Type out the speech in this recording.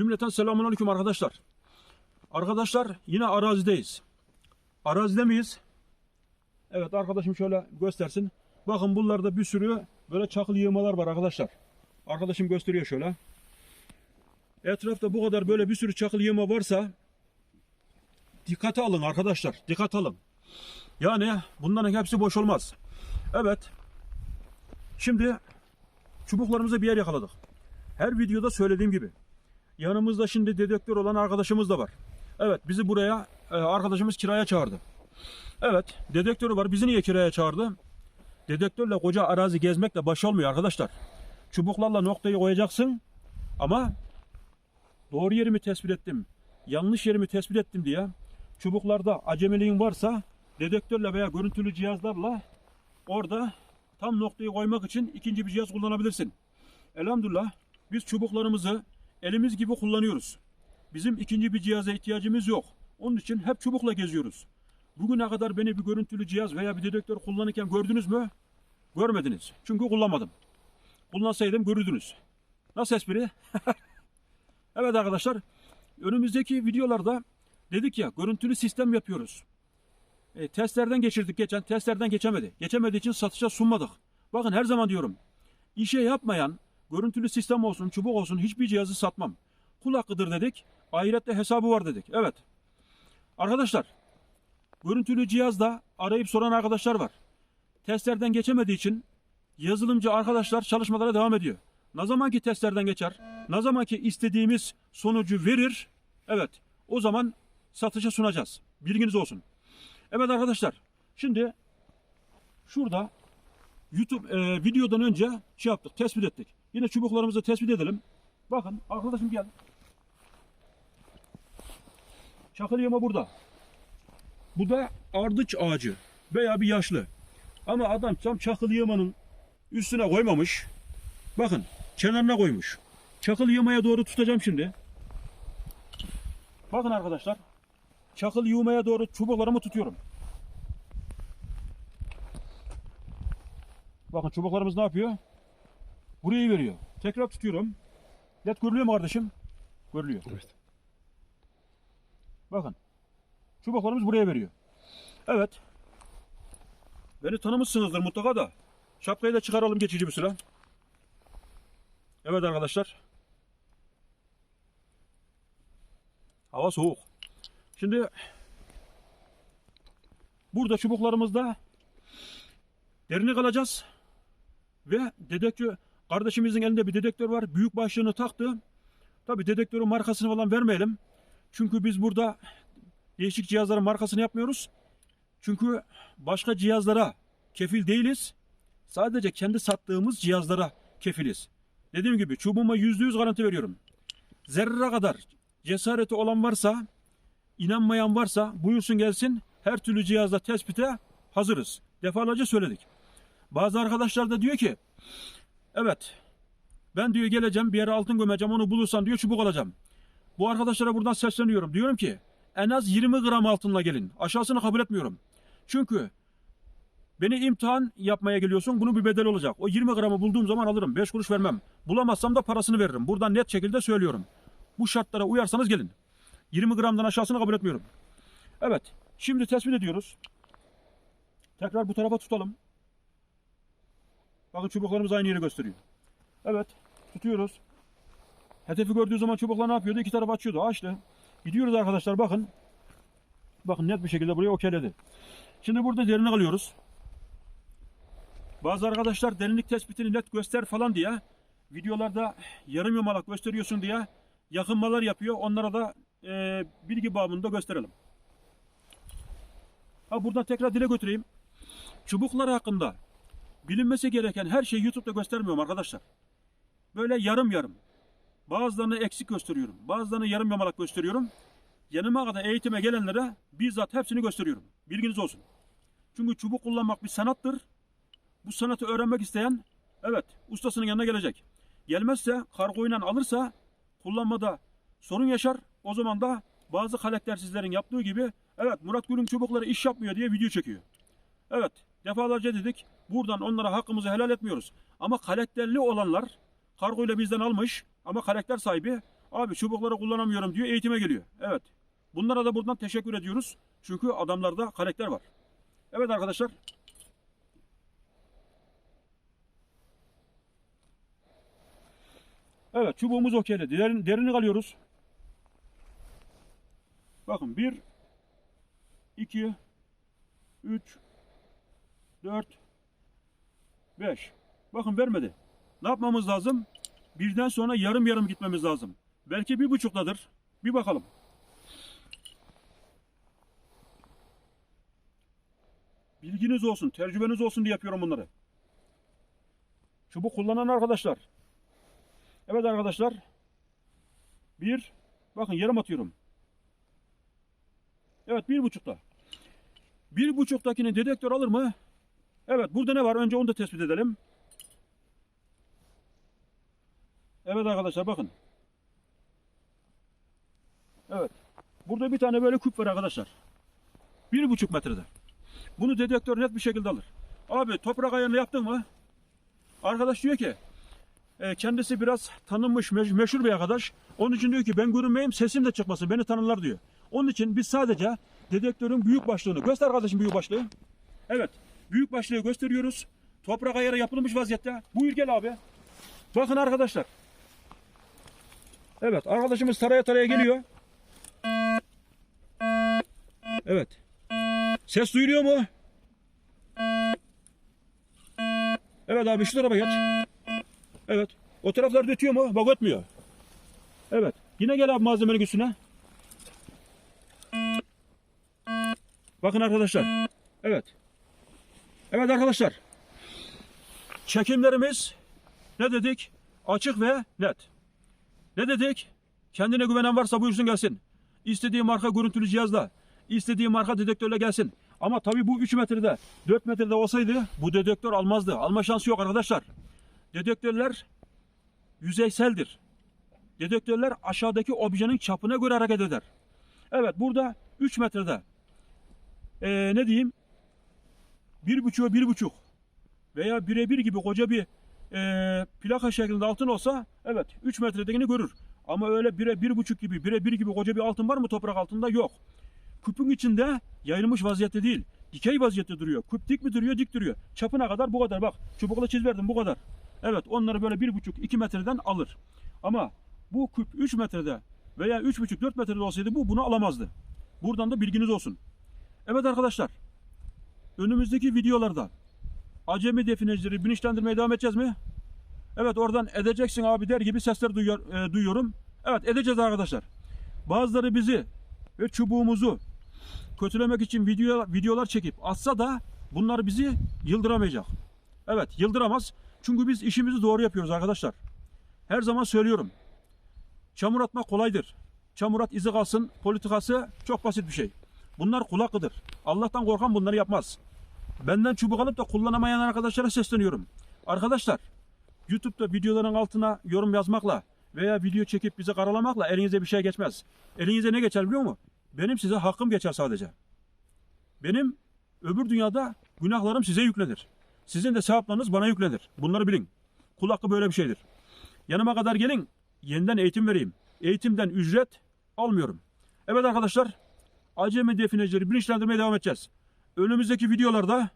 Cümleten selamun aleyküm arkadaşlar. Arkadaşlar yine arazideyiz. Arazide miyiz? Evet arkadaşım şöyle göstersin. Bakın buralarda bir sürü böyle çakıl yığmalar var arkadaşlar. Arkadaşım gösteriyor şöyle. Etrafta bu kadar böyle bir sürü çakıl yığma varsa dikkate alın arkadaşlar. Dikkat alın. Yani bunların hepsi boş olmaz. Evet. Şimdi çubuklarımızı bir yer yakaladık. Her videoda söylediğim gibi. Yanımızda şimdi dedektör olan arkadaşımız da var. Evet bizi buraya e, arkadaşımız kiraya çağırdı. Evet dedektörü var. Bizi niye kiraya çağırdı? Dedektörle koca arazi gezmekle baş olmuyor arkadaşlar. Çubuklarla noktayı koyacaksın ama doğru yerimi tespit ettim. Yanlış yerimi tespit ettim diye çubuklarda acemiliğin varsa dedektörle veya görüntülü cihazlarla orada tam noktayı koymak için ikinci bir cihaz kullanabilirsin. Elhamdülillah biz çubuklarımızı elimiz gibi kullanıyoruz. Bizim ikinci bir cihaza ihtiyacımız yok. Onun için hep çubukla geziyoruz. Bugüne kadar beni bir görüntülü cihaz veya bir dedektör kullanırken gördünüz mü? Görmediniz. Çünkü kullanmadım. Kullansaydım görürdünüz. Nasıl espri? evet arkadaşlar. Önümüzdeki videolarda dedik ya görüntülü sistem yapıyoruz. E, testlerden geçirdik geçen. Testlerden geçemedi. Geçemediği için satışa sunmadık. Bakın her zaman diyorum. İşe yapmayan görüntülü sistem olsun, çubuk olsun hiçbir cihazı satmam. Kul hakkıdır dedik. Ahirette hesabı var dedik. Evet. Arkadaşlar görüntülü cihazda arayıp soran arkadaşlar var. Testlerden geçemediği için yazılımcı arkadaşlar çalışmalara devam ediyor. Ne zaman ki testlerden geçer, ne zaman ki istediğimiz sonucu verir, evet o zaman satışa sunacağız. Bilginiz olsun. Evet arkadaşlar, şimdi şurada YouTube e, videodan önce şey yaptık, tespit ettik. Yine çubuklarımızı tespit edelim. Bakın arkadaşım gel. Çakıl yama burada. Bu da ardıç ağacı veya bir yaşlı. Ama adam tam çakıl yığmanın üstüne koymamış. Bakın kenarına koymuş. Çakıl yığmaya doğru tutacağım şimdi. Bakın arkadaşlar. Çakıl yığmaya doğru çubuklarımı tutuyorum. Bakın çubuklarımız ne yapıyor? Burayı veriyor. Tekrar tutuyorum. Net görülüyor mu kardeşim? Görülüyor. Evet. Bakın. Çubuklarımız buraya veriyor. Evet. Beni tanımışsınızdır mutlaka da. Şapkayı da çıkaralım geçici bir süre. Evet arkadaşlar. Hava soğuk. Şimdi burada çubuklarımızda derinlik alacağız. Ve dedektör kardeşimizin elinde bir dedektör var. Büyük başlığını taktı. Tabi dedektörün markasını falan vermeyelim. Çünkü biz burada değişik cihazların markasını yapmıyoruz. Çünkü başka cihazlara kefil değiliz. Sadece kendi sattığımız cihazlara kefiliz. Dediğim gibi çubuğuma yüzde yüz garanti veriyorum. Zerre kadar cesareti olan varsa, inanmayan varsa buyursun gelsin. Her türlü cihazda tespite hazırız. Defalarca söyledik. Bazı arkadaşlar da diyor ki, evet ben diyor geleceğim bir yere altın gömeceğim onu bulursan diyor çubuk alacağım. Bu arkadaşlara buradan sesleniyorum. Diyorum ki en az 20 gram altınla gelin. Aşağısını kabul etmiyorum. Çünkü beni imtihan yapmaya geliyorsun. Bunun bir bedeli olacak. O 20 gramı bulduğum zaman alırım. 5 kuruş vermem. Bulamazsam da parasını veririm. Buradan net şekilde söylüyorum. Bu şartlara uyarsanız gelin. 20 gramdan aşağısını kabul etmiyorum. Evet. Şimdi tespit ediyoruz. Tekrar bu tarafa tutalım. Bakın çubuklarımız aynı yeri gösteriyor. Evet. Tutuyoruz. Hedefi gördüğü zaman çubuklar ne yapıyordu? İki taraf açıyordu. Açtı. Gidiyoruz arkadaşlar bakın. Bakın net bir şekilde buraya okeyledi. Şimdi burada derinlik alıyoruz. Bazı arkadaşlar derinlik tespitini net göster falan diye videolarda yarım yamalak gösteriyorsun diye yakınmalar yapıyor. Onlara da e, bilgi babında gösterelim. Ha buradan tekrar dile götüreyim. Çubuklar hakkında bilinmesi gereken her şeyi YouTube'da göstermiyorum arkadaşlar. Böyle yarım yarım. Bazılarını eksik gösteriyorum. Bazılarını yarım yamalak gösteriyorum. Yanıma kadar eğitime gelenlere bizzat hepsini gösteriyorum. Bilginiz olsun. Çünkü çubuk kullanmak bir sanattır. Bu sanatı öğrenmek isteyen evet ustasının yanına gelecek. Gelmezse kargoyla alırsa kullanmada sorun yaşar. O zaman da bazı karaktersizlerin yaptığı gibi evet Murat Gül'ün çubukları iş yapmıyor diye video çekiyor. Evet defalarca dedik buradan onlara hakkımızı helal etmiyoruz. Ama karakterli olanlar kargoyla bizden almış ama karakter sahibi Abi çubukları kullanamıyorum diyor eğitime geliyor. Evet. Bunlara da buradan teşekkür ediyoruz. Çünkü adamlarda karakter var. Evet arkadaşlar. Evet çubuğumuz okeyli. Derin, derinlik alıyoruz. Bakın 1 2 3 4 5 Bakın vermedi. Ne yapmamız lazım? Birden sonra yarım yarım gitmemiz lazım. Belki bir buçukladır. Bir bakalım. Bilginiz olsun, tecrübeniz olsun diye yapıyorum bunları. Çubuk kullanan arkadaşlar. Evet arkadaşlar. Bir. Bakın yarım atıyorum. Evet bir buçukta. Bir buçuktakini dedektör alır mı? Evet burada ne var? Önce onu da tespit edelim. Evet arkadaşlar bakın. Evet. Burada bir tane böyle küp var arkadaşlar. Bir buçuk metrede. Bunu dedektör net bir şekilde alır. Abi toprak ayarını yaptın mı? Arkadaş diyor ki e, kendisi biraz tanınmış meş- meşhur bir arkadaş. Onun için diyor ki ben görünmeyeyim sesim de çıkmasın beni tanırlar diyor. Onun için biz sadece dedektörün büyük başlığını göster kardeşim büyük başlığı. Evet büyük başlığı gösteriyoruz. Toprak ayarı yapılmış vaziyette. Buyur gel abi. Bakın arkadaşlar. Evet arkadaşımız taraya taraya geliyor. Evet. Ses duyuluyor mu? Evet abi şu tarafa geç. Evet. O taraflar ötüyor mu? Bak ötmüyor. Evet. Yine gel abi malzemenin üstüne. Bakın arkadaşlar. Evet. Evet arkadaşlar. Çekimlerimiz ne dedik? Açık ve net. Ne dedik? Kendine güvenen varsa buyursun gelsin. İstediği marka görüntülü cihazla, istediği marka dedektörle gelsin. Ama tabii bu 3 metrede, 4 metrede olsaydı bu dedektör almazdı. Alma şansı yok arkadaşlar. Dedektörler yüzeyseldir. Dedektörler aşağıdaki objenin çapına göre hareket eder. Evet burada 3 metrede ee, ne diyeyim bir buçuğa bir buçuk veya birebir gibi koca bir ee, plaka şeklinde altın olsa evet 3 metredekini görür. Ama öyle bire bir buçuk gibi bire bir gibi koca bir altın var mı toprak altında yok. Küpün içinde yayılmış vaziyette değil. Dikey vaziyette duruyor. Küp dik mi duruyor? Dik duruyor. Çapına kadar bu kadar. Bak çubukla çiz verdim bu kadar. Evet onları böyle bir buçuk iki metreden alır. Ama bu küp 3 metrede veya üç buçuk dört metrede olsaydı bu bunu alamazdı. Buradan da bilginiz olsun. Evet arkadaşlar. Önümüzdeki videolarda acemi definecileri bilinçlendirmeye devam edeceğiz mi? Evet oradan edeceksin abi der gibi sesler duyuyor, e, duyuyorum. Evet edeceğiz arkadaşlar. Bazıları bizi ve çubuğumuzu kötülemek için video, videolar çekip atsa da bunlar bizi yıldıramayacak. Evet yıldıramaz. Çünkü biz işimizi doğru yapıyoruz arkadaşlar. Her zaman söylüyorum. Çamur atmak kolaydır. Çamur at izi kalsın politikası çok basit bir şey. Bunlar kul hakkıdır. Allah'tan korkan bunları yapmaz. Benden çubuk alıp da kullanamayan arkadaşlara sesleniyorum. Arkadaşlar YouTube'da videoların altına yorum yazmakla veya video çekip bizi karalamakla elinize bir şey geçmez. Elinize ne geçer biliyor musun? Benim size hakkım geçer sadece. Benim öbür dünyada günahlarım size yüklenir. Sizin de sevaplarınız bana yüklenir. Bunları bilin. Kul hakkı böyle bir şeydir. Yanıma kadar gelin, yeniden eğitim vereyim. Eğitimden ücret almıyorum. Evet arkadaşlar, acemi definecileri bilinçlendirmeye devam edeceğiz. Önümüzdeki videolarda